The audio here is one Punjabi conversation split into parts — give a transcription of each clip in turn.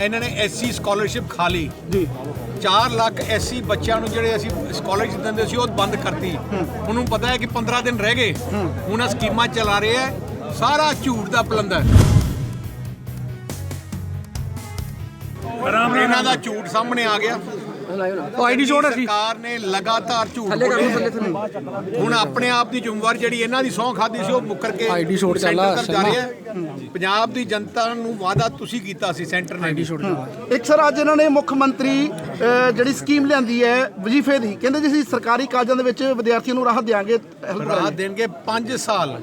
ਇਹਨਾਂ ਨੇ ਐਸਸੀ ਸਕਾਲਰਸ਼ਿਪ ਖਾ ਲਈ। ਜੀ। 4 ਲੱਖ ਐਸਸੀ ਬੱਚਿਆਂ ਨੂੰ ਜਿਹੜੇ ਅਸੀਂ ਸਕਾਲਰਸ਼ਿਪ ਦਿੰਦੇ ਸੀ ਉਹ ਬੰਦ ਕਰਤੀ। ਉਹਨੂੰ ਪਤਾ ਹੈ ਕਿ 15 ਦਿਨ ਰਹਿ ਗਏ। ਹੁਣ ਆਹ ਸਕੀਮਾਂ ਚਲਾ ਰਹੇ ਆ ਸਾਰਾ ਝੂਠ ਦਾ ਪਲੰਦਾ ਇਹਨਾਂ ਦਾ ਝੂਠ ਸਾਹਮਣੇ ਆ ਗਿਆ। ਉਹ ਆਈਡੀ ਸ਼ੋਟ ਸੀ। ਸਰਕਾਰ ਨੇ ਲਗਾਤਾਰ ਝੂਠ ਬੋਲੇ ਹੁਣ ਆਪਣੇ ਆਪ ਦੀ ਜ਼ਿੰਮੇਵਾਰ ਜਿਹੜੀ ਇਹਨਾਂ ਦੀ ਸੌਂ ਖਾਦੀ ਸੀ ਉਹ ਮੁੱਕਰ ਕੇ ID ਸ਼ੋਟ ਚੱਲ ਸੈਂਟਰ ਤੱਕ ਜਾ ਸ਼ਰਮਾ। ਰਹੀ ਹੈ। ਪੰਜਾਬ ਦੀ ਜਨਤਾ ਨੂੰ ਵਾਅਦਾ ਤੁਸੀਂ ਕੀਤਾ ਸੀ ਸੈਂਟਰ ਨੇ ਆਈਡੀ ਸ਼ੋਟ ਇੱਕ ਸਰ ਅੱਜ ਇਹਨਾਂ ਨੇ ਮੁੱਖ ਮੰਤਰੀ ਅਹ, ਜਿਹੜੀ ਸਕੀਮ ਲਿਆਂਦੀ ਹੈ ਵਜ਼ੀਫੇ ਦੀ ਕਹਿੰਦੇ ਜੀ ਅਸੀਂ ਸਰਕਾਰੀ ਕਾਲਜਾਂ ਦੇ ਵਿੱਚ ਵਿਦਿਆਰਥੀਆਂ ਨੂੰ ਰਾਹਤ ਦਿਆਂਗੇ help ਰਾਹਤ ਕਰਾਂਗੇ। ਦੇਣਗੇ 5 ਸਾਲ।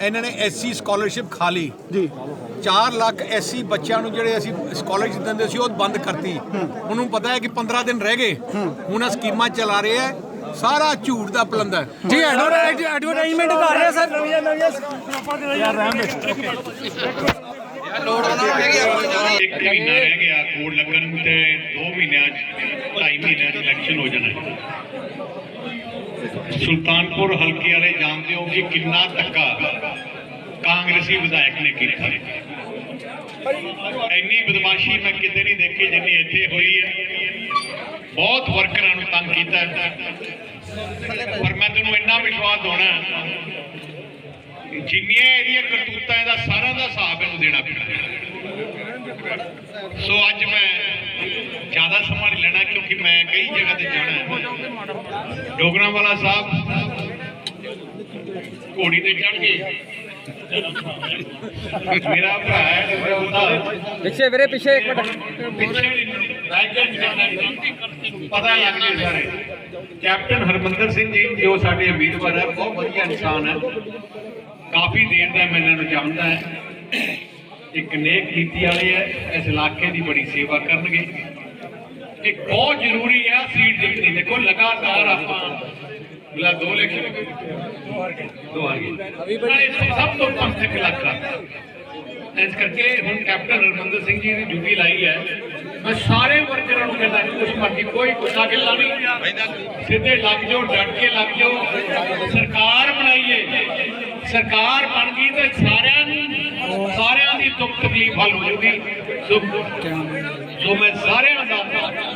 ਇਹਨਾਂ ਨੇ ਐਸਸੀ ਸਕਾਲਰਸ਼ਿਪ ਖਾ ਲਈ। ਜੀ। 4 ਲੱਖ ਐਸਸੀ ਬੱਚਿਆਂ ਨੂੰ ਜਿਹੜੇ ਅਸੀਂ ਸਕਾਲਰਸ਼ਿਪ ਦਿੰਦੇ ਸੀ ਉਹ ਬੰਦ ਕਰਤੀ। ਉਹਨੂੰ ਪਤਾ ਹੈ ਕਿ 15 ਦਿਨ ਰਹਿ ਗਏ। ਹੁਣ ਆਹ ਸਕੀਮਾਂ ਚਲਾ ਰਹੇ ਆ ਸਾਰਾ ਝੂਠ ਦਾ ਪਲੰਦਾ ਜੀ ਐਡਵਰਟਾਈਜ਼ਮੈਂਟ ਕਰ ਰਹੇ ਸਰ। ਨਵੀਆਂ ਨਵੀਆਂ ਇੱਕ ਮਹੀਨਾ ਰਹਿ ਗਿਆ ਕੋਡ ਲੱਗਣ ਨੂੰ ਤੇ 2 ਮਹੀਨਿਆਂ ਚ 2.5 ਮਹੀਨਿਆਂ ਚ ਇਲੈਕਸ਼ਨ ਹੋ ਜਾਣਾ ਹੈ। ਸੁਲਤਾਨਪੁਰ ਹਲਕੇ ਵਾਲੇ ਜਾਣਦੇ ਹੋ ਕਿ ਕਿੰਨਾ ਧੱਕਾ। ਕਾਂਗਰਸੀ ਵਿਧਾਇਕ ਨੇ ਕੀਤਾ। ਇੰਨੀ ਬਦਮਾਸ਼ੀ ਮੈਂ ਕਿਤੇ ਨਹੀਂ ਦੇਖੀ ਜਿੰਨੀ ਇੱਥੇ ਹੋਈ ਹੈ। ਬਹੁਤ ਵਰਕਰਾਂ ਨੂੰ ਤੰਗ ਕੀਤਾ ਪਰ ਮੈਂ ਤੈਨੂੰ ਇੰਨਾ ਵਿਸ਼ਵਾਸ ਦਵਾਉਣਾ ਜਿੰਨੀਆਂ ਇਹਦੀਆਂ ਕਰਤੂਤਾਂ ਇਹਦਾ ਸਾਰਾ ਦਾ ਹਿਸਾਬ ਇਹਨੂੰ ਦੇਣਾ ਪੈਣਾ ਸੋ ਅੱਜ ਮੈਂ ਜ਼ਿਆਦਾ ਸਮਾਂ ਨਹੀਂ ਲੈਣਾ ਕਿਉਂਕਿ ਮੈਂ ਕਈ ਜਗ੍ਹਾ ਤੇ ਜਾਣਾ ਹੈ। ਡੋਗਰਾਂ ਵਾਲਾ ਸਾਹਿਬ ਘੋੜੀ ਤੇ ਚੜ ਗਏ। ਮੇਰਾ ਭਰਾ ਹੈ ਉਹਦਾ ਪਿੱਛੇ ਵੀਰੇ ਪਿੱਛੇ ਇੱਕ ਮਿੰਟ। ਪਤਾ ਲੱਗ ਜੇ ਸਾਰੇ। ਕੈਪਟਨ ਹਰਮੰਦਰ ਸਿੰਘ ਜੀ ਜੋ ਸਾਡੇ ਉਮੀਦਵਾਰ ਹੈ ਬਹੁਤ ਵਧੀਆ ਇਨਸਾਨ ਹੈ। ਕਾਫੀ ਦੇਰ ਦਾ ਮੈਂ ਇਹਨਾਂ ਨੂੰ ਜਾਣਦਾ ਹੈ। ਇੱਕ ਨੇਕ ਨੀਤੀ ਵਾਲੇ ਹੈ ਇਸ ਇਲਾਕੇ ਦੀ ਬੜੀ ਸੇਵਾ ਕਰਨਗੇ। ਇੱਕ ਬਹੁਤ ਜ਼ਰੂਰੀ ਹੈ ਸੀਟ ਜਿੱਤਣੀ ਦੇਖੋ ਲਗਾਤਾਰ ਆਪਾਂ ਮਿਲਾ ਦੋ ਹੋ ਗਏ। ਦੋ ਆ ਗਏ। ਨਾਲੇ ਸਭ ਤੋਂ ਪੰਥਕ ਇਲਾਕਾ। ਇਸ ਕਰਕੇ ਹੁਣ ਕੈਪਟਨ ਹਰਮੰਦਰ ਸਿੰਘ ਜੀ ਦੀ ਡਿਊਟੀ ਲਾਈ ਹੈ। ਮੈਂ ਸਾਰੇ ਵਰਕਰਾਂ ਨੂੰ ਕਹਿੰਦਾ ਕਿ ਕੁਛ ਮਰਜ਼ੀ ਕੋਈ ਗੁੱਸਾ ਗਿੱਲਾ ਨਹੀਂ। ਸਿੱਧੇ ਲੱਗ ਜਾਓ ਡਟ ਕੇ ਲੱਗ ਜਾਓ। ਸਰਕਾਰ ਬਣਾਈਏ। ਸਰਕਾਰ ਬਣ ਗਈ ਤੇ ਸਾਰਿਆਂ ਨੂੰ ਸਾਰਿਆਂ ਦੀ ਦੁੱਖ ਤਕਲੀਫ ਹੱਲ ਹੋ ਜੂਗੀ ਸੋ ਸੋ ਮੈਂ ਸਾਰਿਆਂ ਦਾ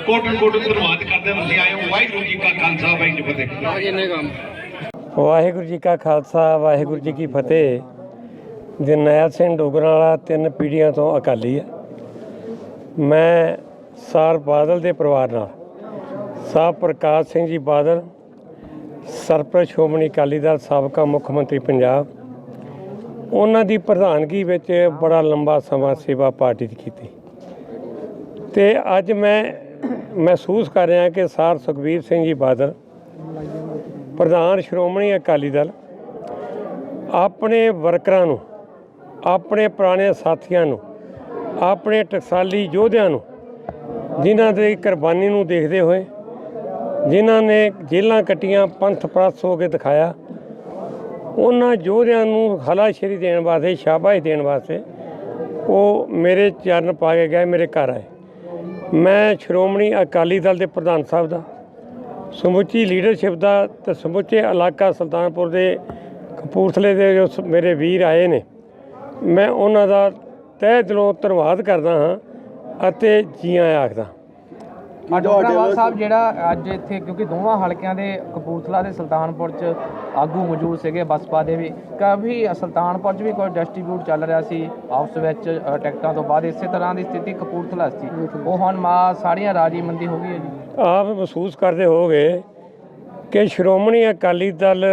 ਕੋਟ ਕੋਟ ਧੰਨਵਾਦ ਕਰਦਾ ਤੁਸੀਂ ਆਏ ਹੋ। ਵਾਹਿਗੁਰੂ ਜੀ ਕਾ ਖਾਲਸਾ ਵਾਹਿਗੁਰੂ ਜੀ ਕੀ ਫਤਿਹ। ਵਾਹਿਗੁਰੂ ਜੀ ਕਾ ਖਾਲਸਾ ਵਾਹਿਗੁਰੂ ਜੀ ਕੀ ਫਤਿਹ। ਜਰਨੈਲ ਸਿੰਘ ਡੋਗਰਾਂ ਵਾਲਾ ਤਿੰਨ ਪੀੜ੍ਹੀਆਂ ਤੋਂ ਅਕਾਲੀ ਹੈ। ਮੈਂ ਸਰ ਬਾਦਲ ਦੇ ਪਰਿਵਾਰ ਨਾਲ। ਸਾਹਿਬ ਪ੍ਰਕਾਸ਼ ਸਿੰਘ ਜੀ ਬਾਦਲ ਸਰਪ੍ਰਸਤ ਸ਼੍ਰੋਮਣੀ ਅਕਾਲੀ ਦਲ ਸਾਬਕਾ ਮੁੱਖ ਮੰਤਰੀ ਪੰਜਾਬ। ਉਹਨਾਂ ਦੀ ਪ੍ਰਧਾਨਗੀ ਵਿੱਚ ਬੜਾ ਲੰਬਾ ਸਮਾਂ ਸੇਵਾ ਪਾਰਟੀ ਦੀ ਕੀਤੀ। ਤੇ ਅੱਜ ਮੈਂ ਮਹਿਸੂਸ ਕਰ ਰਿਹਾ ਕਿ ਸਰ ਸੁਖਬੀਰ ਸਿੰਘ ਜੀ ਬਾਦਲ, ਪ੍ਰਧਾਨ ਸ਼੍ਰੋਮਣੀ ਅਕਾਲੀ ਦਲ, ਆਪਣੇ ਵਰਕਰਾਂ ਨੂੰ, ਆਪਣੇ ਪੁਰਾਣੇ ਸਾਥੀਆਂ ਨੂੰ, ਆਪਣੇ ਟਕਸਾਲੀ ਯੋਧਿਆਂ ਨੂੰ, ਜਿਨ੍ਹਾਂ ਦੀ ਕੁਰਬਾਨੀ ਨੂੰ ਦੇਖਦੇ ਹੋਏ, ਜਿਨ੍ਹਾਂ ਨੇ ਜੇਲਾਂ ਕੱਟੀਆਂ, ਪੰਥ ਪ੍ਰਸਤ ਹੋ ਕੇ ਦਿਖਾਇਆ, ਉਹਨਾਂ ਯੋਧਿਆਂ ਨੂੰ ਹਲਾਸ਼ੇਰੀ ਦੇਣ ਵਾਸਤੇ, ਸ਼ਾਬਾਸ਼ ਦੇਣ ਵਾਸਤੇ ਉਹ ਮੇਰੇ ਚਰਨ ਪਾ ਕੇ ਗਏ, ਮੇਰੇ ਘਰ ਆਏ। ਮੈਂ ਸ਼੍ਰੋਮਣੀ ਅਕਾਲੀ ਦਲ ਦੇ ਪ੍ਰਧਾਨ ਸਾਹਿਬ ਦਾ, ਸਮੁੱਚੀ ਲੀਡਰਸ਼ਿਪ ਦਾ ਤੇ ਸਮੁੱਚੇ ਇਲਾਕਾ ਸੁਲਤਾਨਪੁਰ ਦੇ ਕਪੂਰਥਲੇ ਦੇ ਜੋ ਸ- ਮੇਰੇ ਵੀਰ ਆਏ ਨੇ, ਮੈਂ ਉਹਨਾਂ ਦਾ ਤਹਿ ਦਿਲੋਂ ਧੰਨਵਾਦ ਕਰਦਾ ਹਾਂ ਅਤੇ ਜੀ ਆਇਆਂ ਆਖਦਾ ਡੋਗਰਾਵਾਲ ਸਾਹਿਬ ਜਿਹੜਾ ਅੱਜ ਇੱਥੇ ਕਿਉਂਕਿ ਦੋਵਾਂ ਹਲਕਿਆਂ ਦੇ ਕਪੂਰਥਲਾ ਤੇ ਸੁਲਤਾਨਪੁਰ ਚ ਆਗੂ ਮੌਜੂਦ ਸੀਗੇ ਬਸਪਾ ਦੇ ਵੀ। ਕਾਫੀ ਸੁਲਤਾਨਪੁਰ ਚ ਵੀ ਕੋਈ ਡਿਸਟ੍ਰੀਬਿਊਟ ਚੱਲ ਰਿਹਾ ਸੀ ਆਪਸ ਵਿੱਚ ਟਿਕਟਾਂ ਤੋਂ ਬਾਅਦ ਇਸੇ ਤਰ੍ਹਾਂ ਦੀ ਸਥਿਤੀ ਕਪੂਰਥਲਾ 'ਚ ਸੀ। ਉਹ ਹੁਣ ਮਾ ਸਾਰੀਆਂ ਰਾਜੀ ਮੰਦੀ ਹੋ ਗਈ ਹੈ ਜੀ। ਆਪ ਮਹਿਸੂਸ ਕਰਦੇ ਹੋਗੇ ਕਿ ਸ਼੍ਰੋਮਣੀ ਅਕਾਲੀ ਦਲ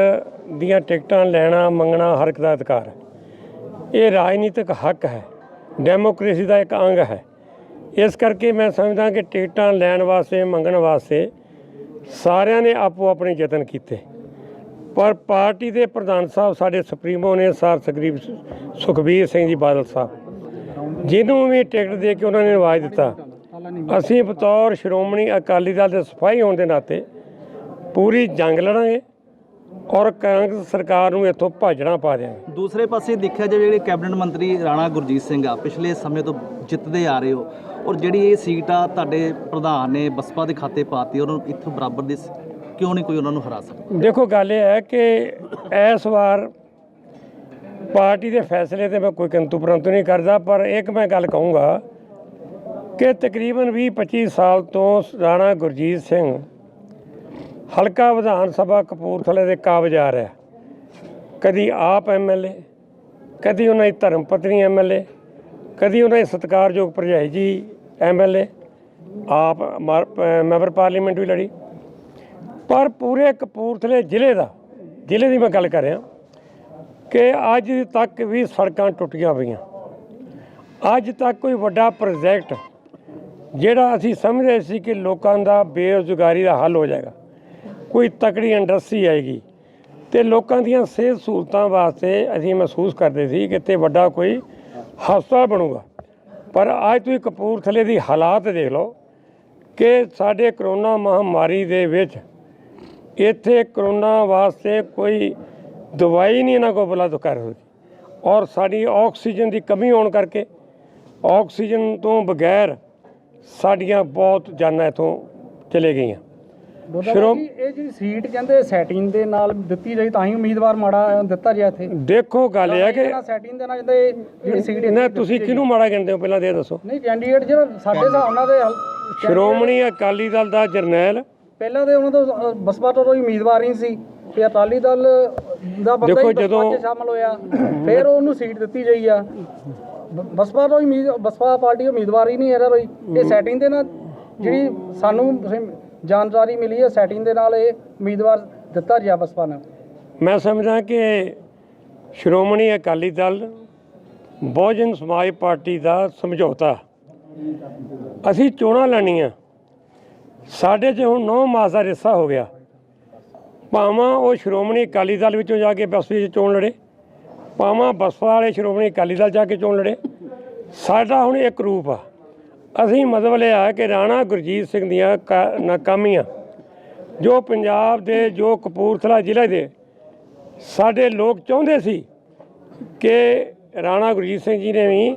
ਦੀਆਂ ਟਿਕਟਾਂ ਲੈਣਾ ਮੰਗਣਾ ਹਰ ਇੱਕ ਦਾ ਅਧਿਕਾਰ ਹੈ। ਇਹ ਰਾਜਨੀਤਿਕ ਹੱਕ ਹੈ ਡੈਮੋਕ੍ਰੇਸੀ ਦਾ ਇੱਕ ਅੰਗ ਹੈ। ਇਸ ਕਰਕੇ ਮੈਂ ਸਮਝਦਾ ਕਿ ਟਿਕਟਾਂ ਲੈਣ ਵਾਸਤੇ, ਮੰਗਣ ਵਾਸਤੇ ਸਾਰਿਆਂ ਨੇ ਆਪੋ ਆਪਣੇ ਯਤਨ ਕੀਤੇ। ਪਰ ਪਾਰਟੀ ਦੇ ਪ੍ਰਧਾਨ ਸਾਹਿਬ ਸਾਡੇ ਸੁਪਰੀਮੋ ਨੇ ਸਰ ਸੁਖਬੀਰ ਸੁਖਬੀਰ ਸਿੰਘ ਜੀ ਬਾਦਲ ਸਾਹਿਬ, ਜਿਹਨੂੰ ਵੀ ਟਿਕਟ ਦੇ ਕੇ ਉਹਨਾਂ ਨੇ ਨਵਾਜ ਦਿੱਤਾ, ਅਸੀਂ ਬਤੌਰ ਸ਼੍ਰੋਮਣੀ ਅਕਾਲੀ ਦਲ ਦੇ ਸਫ਼ਾਈ ਹੋਣ ਦੇ ਨਾਤੇ ਪੂਰੀ ਜੰਗ ਲੜਾਂਗੇ ਔਰ ਕਾਂਗਰਸ ਸਰਕਾਰ ਨੂੰ ਇੱਥੋਂ ਭਾਜਣਾ ਪਾ ਦਿਆਂਗੇ। ਦੂਸਰੇ ਪਾਸੇ ਦੇਖਿਆ ਜਾਵੇ ਜਿਹੜੇ ਕੈਬਨਿਟ ਮੰਤਰੀ ਰਾਣਾ ਗੁਰਜੀਤ ਸਿੰਘ ਆ, ਪਿਛਲੇ ਸਮੇਂ ਤੋਂ ਜਿੱਤਦੇ ਆ ਰਹੇ ਹੋ ਔਰ ਜਿਹੜੀ ਇਹ ਸੀਟ ਆ ਤੁਹਾਡੇ ਪ੍ਰਧਾਨ ਨੇ ਬਸਪਾ ਦੇ ਖਾਤੇ ਪਾਤੀ, ਉਹਨਾਂ ਨੂੰ ਇੱਥੋਂ ਬਰਾਬਰ ਦੇ ਕਿਉਂ ਨਹੀਂ ਕੋਈ ਉਹਨਾਂ ਨੂੰ ਹਰਾ ਸਕਦਾ? ਦੇਖੋ, ਗੱਲ ਇਹ ਹੈ ਕਿ ਇਸ ਵਾਰ ਪਾਰਟੀ ਦੇ ਫੈਸਲੇ ਤੇ ਮੈਂ ਕੋਈ ਕੰਤੂ ਪਰੰਤੂ ਨਹੀਂ ਕਰਦਾ, ਪਰ ਇੱਕ ਮੈਂ ਗੱਲ ਕਹੂੰਗਾ ਕਿ ਤਕਰੀਬਨ 20-25 ਸਾਲ ਤੋਂ ਰਾਣਾ ਗੁਰਜੀਤ ਸਿੰਘ ਹਲਕਾ ਵਿਧਾਨ ਸਭਾ ਕਪੂਰਥਲੇ ਦੇ ਕਾਬਜ ਆ ਰਿਹਾ। ਕਦੀ ਆਪ ਐਮਐਲਏ ਕਦੀ ਉਹਨਾਂ ਦੀ ਧਰਮ ਪਤਨੀ ਐਮਐਲਏ ਕਦੀ ਉਹਨਾਂ ਦੀ ਸਤਿਕਾਰਯੋਗ ਭਰਜਾਈ ਜੀ ਐਮਐਲਏ ਆਪ ਮਾਰ- ਮੈਂਬਰ ਪਾਰਲੀਮੈਂਟ ਵੀ ਲੜੀ। ਪਰ ਪੂਰੇ ਕਪੂਰਥਲੇ ਜ਼ਿਲ੍ਹੇ ਦਾ, ਜ਼ਿਲ੍ਹੇ ਦੀ ਮੈਂ ਗੱਲ ਕਰ ਰਿਹਾ, ਕਿ ਅੱਜ ਤੱਕ ਵੀ ਸੜਕਾਂ ਟੁੱਟੀਆਂ ਪਈਆਂ। ਅੱਜ ਤੱਕ ਕੋਈ ਵੱਡਾ ਪ੍ਰੋਜੈਕਟ ਜਿਹੜਾ ਅਸੀਂ ਸਮਝ ਰਹੇ ਸੀ ਕਿ ਲੋਕਾਂ ਦਾ ਬੇਰੁਜ਼ਗਾਰੀ ਦਾ ਹੱਲ ਹੋ ਜਾਏਗਾ, ਕੋਈ ਤਕੜੀ ਇੰਡਸਟਰੀ ਆਏਗੀ ਤੇ ਲੋਕਾਂ ਦੀਆਂ ਸਿਹਤ ਸਹੂਲਤਾਂ ਵਾਸਤੇ ਅਸੀਂ ਮਹਿਸੂਸ ਕਰਦੇ ਸੀ ਕਿ ਇੱਥੇ ਵੱਡਾ ਕੋਈ ਹਸਪਤਾਲ ਬਣੂਗਾ। ਪਰ ਅੱਜ ਤੁਸੀਂ ਕਪੂਰਥਲੇ ਦੀ ਹਾਲਾਤ ਦੇਖ ਲਓ ਕਿ ਸਾਡੇ ਕਰੋਨਾ ਮਹਾਮਾਰੀ ਦੇ ਵਿੱਚ ਇੱਥੇ ਕਰੋਨਾ ਵਾਸਤੇ ਕੋਈ ਦਵਾਈ ਨਹੀਂ ਇਹਨਾਂ ਕੋਲ ਉਪਲਬਧ ਕਰ ਹੋਈ। ਔਰ ਸਾਡੀ ਆਕਸੀਜਨ ਦੀ ਕਮੀ ਹੋਣ ਕਰਕੇ ਆਕਸੀਜਨ ਤੋਂ ਬਗੈਰ ਸਾਡੀਆਂ ਬਹੁਤ ਜਾਨਾਂ ਇੱਥੋਂ ਚਲੇ ਗਈਆਂ। ਸ਼ੁਰੂ ਇਹ ਜਿਹੜੀ ਸੀਟ ਕਹਿੰਦੇ ਸੈਟਿੰਗ ਦੇ ਨਾਲ ਦਿੱਤੀ ਜਾਈ ਤਾਂ ਹੀ ਉਮੀਦਵਾਰ ਮਾੜਾ ਦਿੱਤਾ ਗਿਆ ਇੱਥੇ। ਦੇਖੋ ਗੱਲ ਇਹ ਹੈ ਕਿ ਸੈਟਿੰਗ ਦੇ ਨਾਲ ਕਹਿੰਦੇ ਜਿਹੜੀ ਸੀਟ ਨਾ ਤੁਸੀਂ ਕਿਹਨੂੰ ਮਾੜਾ ਕਹਿੰਦੇ ਹੋ? ਪਹਿਲਾਂ ਤੇ ਇਹ ਦੱਸੋ। ਨਹੀਂ ਕੈਂਡੀਡੇਟ ਜਿਹੜਾ ਸਾਡੇ ਹਿਸਾਬ ਨਾਲ ਦੇ ਸ਼੍ਰੋਮਣੀ ਅਕਾਲੀ ਦਲ ਦਾ ਜਰਨੈਲ। ਪਹਿਲਾਂ ਤੇ ਉਹਨਾਂ ਤੋਂ ਬਸਪਾ ਤੋਂ ਕੋਈ ਉਮੀਦਵਾਰ ਨਹੀਂ ਸੀ ਤੇ ਅਕਾਲੀ ਦਲ ਦਾ ਬੰਦਾ ਦੇਖੋ ਹੀ ਬਸਪਾ ਜਦੋਂ- 'ਚ ਸ਼ਾਮਲ ਹੋਇਆ। ਫਿਰ ਉਹਨੂੰ ਸੀਟ ਦਿੱਤੀ ਗਈ ਆ। ਬ- ਬਸਪਾ ਤੋਂ ਉਮੀਦ ਬਸਪਾ ਪਾਰਟੀ ਉਮੀਦਵਾਰ ਹੀ ਨਹੀਂ ਇਹਦਾ ਕੋਈ। ਇਹ ਸੈਟਿੰਗ ਦੇ ਨਾਲ ਜਿਹੜੀ ਸਾਨੂੰ ਜਾਣਕਾਰੀ ਮਿਲੀ ਹੈ। ਸੈਟਿੰਗ ਦੇ ਨਾਲ ਇਹ ਉਮੀਦਵਾਰ ਦਿੱਤਾ ਗਿਆ ਬਸਪਾ ਨੇ ਮੈਂ ਸਮਝਦਾ ਕਿ ਸ਼੍ਰੋਮਣੀ ਅਕਾਲੀ ਦਲ ਬਹੁਜਨ ਸਮਾਜ ਪਾਰਟੀ ਦਾ ਸਮਝੌਤਾ। ਅਸੀਂ ਚੋਣਾਂ ਲੈਣੀਆਂ ਸਾਡੇ 'ਚ ਹੁਣ 9 ਮਾਸ ਦਾ ਰਿਸਾ ਹੋ ਗਿਆ। ਭਾਵਾਂ ਉਹ ਸ਼੍ਰੋਮਣੀ ਅਕਾਲੀ ਦਲ ਵਿੱਚੋਂ ਜਾ ਕੇ ਬਸਪਾ 'ਚ ਚੋਣ ਲੜੇ। ਭਾਵਾਂ ਬਸਪਾ ਵਾਲੇ ਸ਼੍ਰੋਮਣੀ ਅਕਾਲੀ ਦਲ ਜਾ ਕੇ ਚੋਣ ਲੜੇ। ਸਾਡਾ ਹੁਣ ਇੱਕ ਰੂਪ ਆ। ਅਸੀਂ ਮਤਲਬ ਲਿਆ ਕਿ ਰਾਣਾ ਗੁਰਜੀਤ ਸਿੰਘ ਦੀਆਂ ਕਾ- ਨਾਕਾਮੀਆਂ, ਜੋ ਪੰਜਾਬ ਦੇ, ਜੋ ਕਪੂਰਥਲਾ ਜ਼ਿਲ੍ਹੇ ਦੇ ਸਾਡੇ ਲੋਕ ਚਾਹੁੰਦੇ ਸੀ ਕਿ ਰਾਣਾ ਗੁਰਜੀਤ ਸਿੰਘ ਜੀ ਨੇ ਵੀ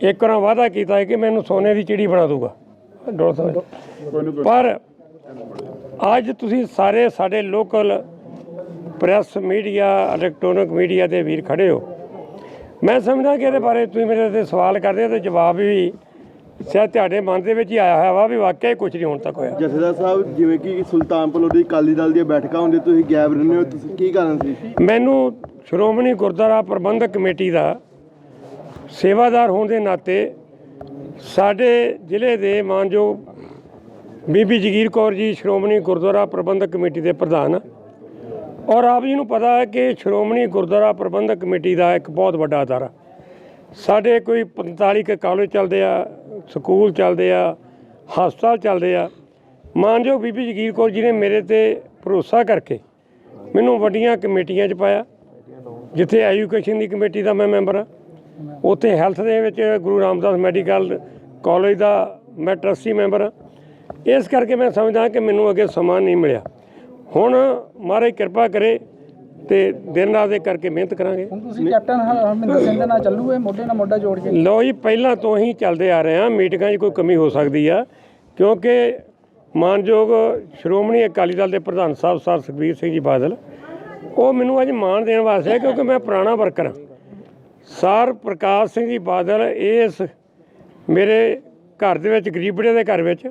ਇੱਕ ਵਾਰ ਵਾਅਦਾ ਕੀਤਾ ਕਿ ਮੈਨੂੰ ਸੋਨੇ ਦੀ ਚਿੜੀ ਬਣਾ ਦੂਗਾ ਡੋਲ ਸਾਹਿਬ। ਪਰ ਅੱਜ ਤੁਸੀਂ ਸਾਰੇ ਸਾਡੇ local press media, electronic media ਦੇ ਵੀਰ ਖੜੇ ਹੋ ਮੈਂ ਸਮਝਦਾ ਕਿ ਇਹਦੇ ਬਾਰੇ ਤੁਸੀਂ ਮੇਰੇ ਤੇ ਸਵਾਲ ਕਰਦੇ ਹੋ ਤੇ ਜਵਾਬ ਵੀ ਸ਼ਾਇਦ ਤੁਹਾਡੇ ਮਨ ਦੇ ਵਿੱਚ ਹੀ ਆਇਆ ਹੋਇਆ ਵਾ ਵੀ ਵਾਕਿਆ ਹੀ ਕੁਝ ਨਹੀਂ ਹੁਣ ਤੱਕ ਹੋਇਆ ਜਥੇਦਾਰ ਸਾਹਿਬ ਜਿਵੇਂ ਕਿ ਸੁਲਤਾਨਪੁਰ ਲੋਧੀ ਅਕਾਲੀ ਦਲ ਦੀਆਂ ਬੈਠਕਾਂ ਹੁੰਦੀਆਂ ਤੁਸੀਂ ਗਾਇਬ ਰਹਿੰਦੇ ਹੋ ਤੁਸੀਂ ਕੀ ਕਾਰਨ ਸੀ ਮੈਨੂੰ ਸ਼੍ਰੋਮਣੀ ਗੁਰਦੁਆਰਾ ਪ੍ਰਬੰਧਕ ਕਮੇਟੀ ਦਾ ਸੇਵਾਦਾਰ ਹੋਣ ਦੇ ਨਾਤੇ ਸਾਡੇ ਜ਼ਿਲ੍ਹੇ ਦੇ ਮਾਨਯੋਗ ਬੀਬੀ ਜਗੀਰ ਕੌਰ ਜੀ ਸ਼੍ਰੋਮਣੀ ਗੁਰਦੁਆਰਾ ਪ੍ਰਬੰਧਕ ਕਮੇਟੀ ਦੇ ਪ੍ਰਧਾਨ। ਔਰ ਆਪ ਜੀ ਨੂੰ ਪਤਾ ਹੈ ਕਿ ਸ਼੍ਰੋਮਣੀ ਗੁਰਦੁਆਰਾ ਪ੍ਰਬੰਧਕ ਕਮੇਟੀ ਦਾ ਇੱਕ ਬਹੁਤ ਵੱਡਾ ਅਦਾਰਾ ਸਾਡੇ ਕੋਈ 45 ਕੁ ਕਾਲਜ ਚੱਲਦੇ ਆ ਸਕੂਲ ਚੱਲਦੇ ਆ, ਹਸਪਤਾਲ ਚੱਲਦੇ ਆ। ਮਾਨਯੋਗ ਬੀਬੀ ਜਗੀਰ ਕੌਰ ਜੀ ਨੇ ਮੇਰੇ ਤੇ ਭਰੋਸਾ ਕਰਕੇ ਮੈਨੂੰ ਵੱਡੀਆਂ ਕਮੇਟੀਆਂ 'ਚ ਪਾਇਆ, ਜਿੱਥੇ ਐਜੂਕੇਸ਼ਨ ਦੀ ਕਮੇਟੀ ਦਾ ਮੈਂ ਮੈਂਬਰ ਹਾਂ। ਉੱਥੇ ਹੈਲਥ ਦੇ ਵਿੱਚ ਗੁਰੂ ਰਾਮਦਾਸ ਮੈਡੀਕਲ ਕਾਲਜ ਦਾ ਮੈਂ ਟਰਸਟੀ ਮੈਂਬਰ ਹਾਂ। ਇਸ ਕਰਕੇ ਮੈਂ ਸਮਝਦਾ ਕਿ ਮੈਨੂੰ ਅੱਗੇ ਸਮਾਂ ਨਹੀਂ ਮਿਲਿਆ। ਹੁਣ ਮਹਾਰਾਜ ਕਿਰਪਾ ਕਰੇ ਤੇ ਦਿਨ ਰਾਤ ਦੇ ਕਰਕੇ ਮਿਹਨਤ ਕਰਾਂਗੇ। ਹੁਣ ਤੁਸੀਂ ਕੈਪਟਨ ਹਰ- ਹਰਮਿੰਦਰ ਸਿੰਘ ਦੇ ਨਾਲ ਚੱਲੂਗੇ ਮੋਢੇ ਨਾਲ ਮੋਢਾ ਜੋੜ ਕੇ? ਲੋ ਜੀ ਪਹਿਲਾਂ ਤੋਂ ਹੀ ਚੱਲਦੇ ਆ ਰਹੇ ਹਾਂ। ਮੀਟਿੰਗਾਂ 'ਚ ਕੋਈ ਕਮੀ ਹੋ ਸਕਦੀ ਆ ਕਿਉਂਕਿ ਮਾਨਯੋਗ ਸ਼੍ਰੋਮਣੀ ਅਕਾਲੀ ਦਲ ਦੇ ਪ੍ਰਧਾਨ ਸਾਹਿਬ ਸਰ ਸੁਖਬੀਰ ਸਿੰਘ ਜੀ ਬਾਦਲ ਉਹ ਮੈਨੂੰ ਅੱਜ ਮਾਣ ਦੇਣ ਵਾਸਤੇ ਆ ਕਿਉਂਕਿ ਮੈਂ ਪੁਰਾਣਾ ਵਰਕਰ ਹਾਂ। ਸਰ ਪ੍ਰਕਾਸ਼ ਸਿੰਘ ਜੀ ਬਾਦਲ ਇਸ ਮੇਰੇ ਘਰ ਦੇ ਵਿੱਚ ਗਰੀਬੜੇ ਦੇ ਘਰ ਵਿੱਚ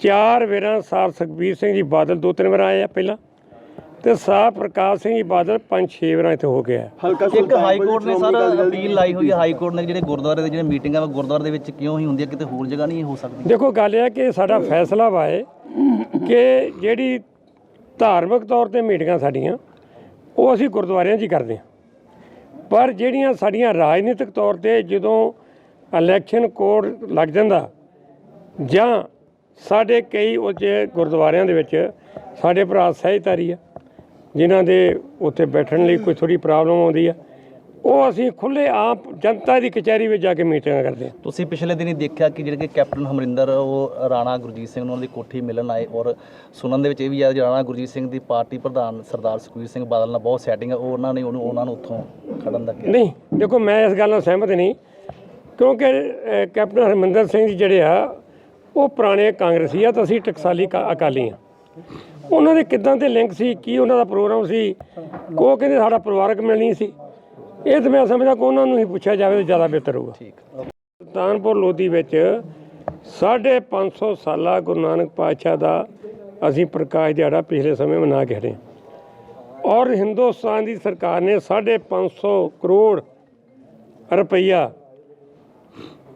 ਚਾਰ ਵੇਰਾਂ ਸਰ ਸੁਖਬੀਰ ਸਿੰਘ ਜੀ ਬਾਦਲ ਦੋ ਤਿੰਨ ਵਾਰ ਆਏ ਆ ਪਹਿਲਾਂ। ਤੇ ਸਰ ਪ੍ਰਕਾਸ਼ ਸਿੰਘ ਜੀ ਬਾਦਲ ਪੰਜ ਛੇ ਵਾਰਾਂ ਇੱਥੇ ਹੋ ਗਿਆ ਹਲਕਾ ਇੱਕ ਹਾਈ ਕੋਰਟ ਨੇ ਸਰ ਅਪੀਲ ਲਾਈ ਹੋਈ ਹੈ ਹਾਈ ਕੋਰਟ ਨੇ ਜਿਹੜੇ ਗੁਰਦੁਆਰੇ ਦੇ ਜਿਹੜੇ ਮੀਟਿੰਗਾਂ ਵਾ ਗੁਰਦੁਆਰੇ ਦੇ ਵਿੱਚ ਕਿਉਂ ਹੀ? ਹੁੰਦੀਆਂ ਕਿਤੇ ਹੋਰ ਜਗ੍ਹਾ ਨਹੀਂ ਹੋ ਸਕਦੀ? ਦੇਖੋ ਗੱਲ ਇਹ ਹੈ ਕਿ ਸਾਡਾ ਫੈਸਲਾ ਵਾ ਹੈ ਕਿ ਜਿਹੜੀ ਧਾਰਮਿਕ ਤੌਰ ਤੇ ਮੀਟਿੰਗਾਂ ਸਾਡੀਆਂ ਉਹ ਅਸੀਂ ਗੁਰਦੁਆਰਿਆਂ 'ਚ ਹੀ ਕਰਦੇ ਹਾਂ। ਪਰ ਜਿਹੜੀਆਂ ਸਾਡੀਆਂ ਰਾਜਨੀਤਿਕ ਤੌਰ ਤੇ ਜਦੋਂ ਇਲੈਕਸ਼ਨ ਕੋਡ ਲੱਗ ਜਾਂਦਾ ਜਾਂ ਸਾਡੇ ਕਈ ਉੱਚੇ ਗੁਰਦੁਆਰਿਆਂ ਦੇ ਵਿੱਚ ਸਾਡੇ ਭਰਾ ਸਹਿਜਧਾਰੀ ਆ ਜਿਨ੍ਹਾਂ ਦੇ ਉੱਥੇ ਬੈਠਣ ਲਈ ਕੋਈ ਥੋੜੀ ਪ੍ਰੋਬਲਮ ਆਉਂਦੀ ਆ ਉਹ ਅਸੀਂ ਖੁੱਲੇ ਆਪ ਜਨਤਾ ਦੀ ਕਚਹਿਰੀ ਵਿੱਚ ਜਾ ਕੇ ਮੀਟਿੰਗਾਂ ਕਰਦੇ ਹਾਂ। ਤੁਸੀਂ ਪਿਛਲੇ ਦਿਨੀ ਦੇਖਿਆ ਕਿ ਜਿਹੜੇ ਕਿ ਕੈਪਟਨ ਅਮਰਿੰਦਰ ਉਹ ਰਾਣਾ ਗੁਰਜੀਤ ਸਿੰਘ ਨੂੰ ਉਹਨਾਂ ਦੀ ਕੋਠੀ ਮਿਲਣ ਆਏ ਔਰ ਸੁਣਨ ਦੇ ਵਿੱਚ ਇਹ ਵੀ ਆਇਆ ਰਾਣਾ ਗੁਰਜੀਤ ਸਿੰਘ ਦੀ ਪਾਰਟੀ ਪ੍ਰਧਾਨ ਸਰਦਾਰ ਸੁਖਬੀਰ ਸਿੰਘ ਬਾਦਲ ਨਾਲ ਬਹੁਤ ਸੈਟਿੰਗ ਹੈ ਉਹ ਉਹਨਾਂ ਨੇ ਉਹਨੂੰ ਉਹਨਾਂ ਨੂੰ ਉੱਥੋਂ ਖੜਨ ਦਾ ਕਿਹਾ। ਨਹੀਂ ਦੇਖੋ ਮੈਂ ਇਸ ਗੱਲ ਨਾਲ ਸਹਿਮਤ ਨਹੀਂ ਕਿਉਂਕਿ ਕੈਪਟਨ ਹਰਮੰਦਰ ਸਿੰਘ ਜੀ ਜਿਹੜੇ ਆ ਉਹ ਪੁਰਾਣੇ ਕਾਂਗਰਸੀ ਆ ਤਾਂ ਅਸੀਂ ਟਕਸਾਲੀ ਅਕਾਲੀ ਆ। ਉਹਨਾਂ ਦੇ ਕਿੱਦਾਂ ਦੇ ਲਿੰਕ ਸੀ ਕੀ ਉਹਨਾਂ ਦਾ ਪ੍ਰੋਗਰਾਮ ਸੀ ਉਹ ਕਹਿੰਦੇ ਸਾਡਾ ਪਰਿਵਾਰਕ ਮਿਲਣੀ ਸੀ। ਇਹ ਤਾਂ ਮੈਂ ਸਮਝਦਾ ਕਿ ਉਹਨਾਂ ਨੂੰ ਹੀ ਪੁੱਛਿਆ ਜਾਵੇ ਤਾਂ ਜ਼ਿਆਦਾ ਬਿਹਤਰ ਹੋਊਗਾ। ਸੁਲਤਾਨਪੁਰ ਲੋਧੀ ਵਿੱਚ ਸਾਢੇ 500 ਸਾਲਾ ਗੁਰੂ ਨਾਨਕ ਪਾਤਸ਼ਾਹ ਦਾ ਅਸੀਂ ਪ੍ਰਕਾਸ਼ ਦਿਹਾੜਾ ਪਿਛਲੇ ਸਮੇਂ ਮਨਾ ਕੇ ਹਟੇ ਹਾਂ। ਔਰ ਹਿੰਦੁਸਤਾਨ ਦੀ ਸਰਕਾਰ ਨੇ ਸਾਢੇ 500 ਕਰੋੜ ਰੁਪਈਆ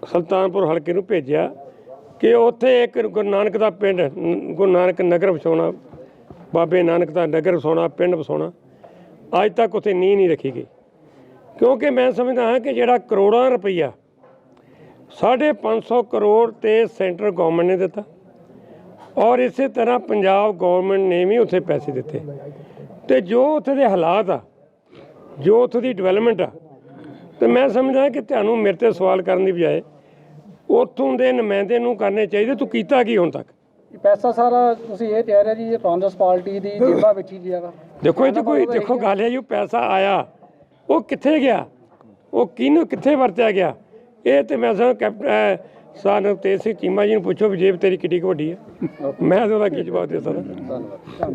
ਸੁਲਤਾਨਪੁਰ ਹਲਕੇ ਨੂੰ ਭੇਜਿਆ। ਕਿ ਉੱਥੇ ਇੱਕ ਗੁਰੂ ਨਾਨਕ ਦਾ ਪਿੰਡ, ਗੁਰੂ ਨਾਨਕ ਨਗਰ ਵਸਾਉਣਾ, ਬਾਬੇ ਨਾਨਕ ਦਾ ਨਗਰ ਵਸਾਉਣਾ, ਪਿੰਡ ਵਸਾਉਣਾ, ਅੱਜ ਤੱਕ ਉੱਥੇ ਨੀਂਹ ਨਹੀਂ ਰੱਖੀ ਗਈ। ਕਿਉਂਕਿ ਮੈਂ ਸਮਝਦਾ ਹਾਂ ਕਿ ਜਿਹੜਾ ਕਰੋੜਾਂ ਰੁਪਈਆ, ਸਾਢੇ 500 ਕਰੋੜ ਤੇ ਸੈਂਟਰ ਗਵਰਨਮੈਂਟ ਨੇ ਦਿੱਤਾ। ਔਰ ਇਸੇ ਤਰ੍ਹਾਂ ਪੰਜਾਬ ਗਵਰਨਮੈਂਟ ਨੇ ਵੀ ਉੱਥੇ ਪੈਸੇ ਦਿੱਤੇ। ਤੇ ਜੋ ਉੱਥੇ ਦੇ ਹਾਲਾਤ ਆ, ਜੋ ਉੱਥੇ ਦੀ ਡਿਵੈਲਪਮੈਂਟ ਆ, ਤੇ ਮੈਂ ਸਮਝਦਾ ਕਿ ਤੁਹਾਨੂੰ ਮੇਰੇ ਤੇ ਸਵਾਲ ਕਰਨ ਦੀ ਬਜਾਏ ਉੱਥੋਂ ਦੇ ਨੁਮਾਇੰਦੇ ਨੂੰ ਕਰਨੇ ਚਾਹੀਦੇ। ਤੂੰ ਕੀਤਾ ਕੀ ਹੁਣ ਤੱਕ? ਪੈਸਾ ਸਾਰਾ ਤੁਸੀਂ ਇਹ ਕਹਿ ਰਹੇ ਜੀ ਇਹ ਕਾਂਗਰਸ ਪਾਰਟੀ ਦੀ ਜੇਬਾਂ ਵਿੱਚ ਹੀ ਗਿਆ ਵਾ। ਦੇਖੋ ਇਹ 'ਚ ਕੋਈ ਦੇਖੋ ਗੱਲ ਹੈ ਜੀ ਪੈਸਾ ਆਇਆ। ਉਹ ਕਿੱਥੇ ਗਿਆ? ਉਹ ਕਿਹਨੂੰ ਕਿੱਥੇ ਵਰਤਿਆ ਗਿਆ? ਇਹ ਤੇ ਮੈਂ ਸਮਝ ਕੈਪਟਨ ਸਾਨੂੰ ਤੇ ਸਿੰਘ ਚੀਮਾ ਜੀ ਨੂੰ ਪੁੱਛੋ ਵੀ ਜੇਬ ਤੇਰੀ ਕਿੱਡੀ ਵੱਡੀ ਹੈ। ਮੈਂ ਤਾਂ ਉਹਦਾ ਕੀ ਜਵਾਬ ਦੇ ਸਕਦਾ।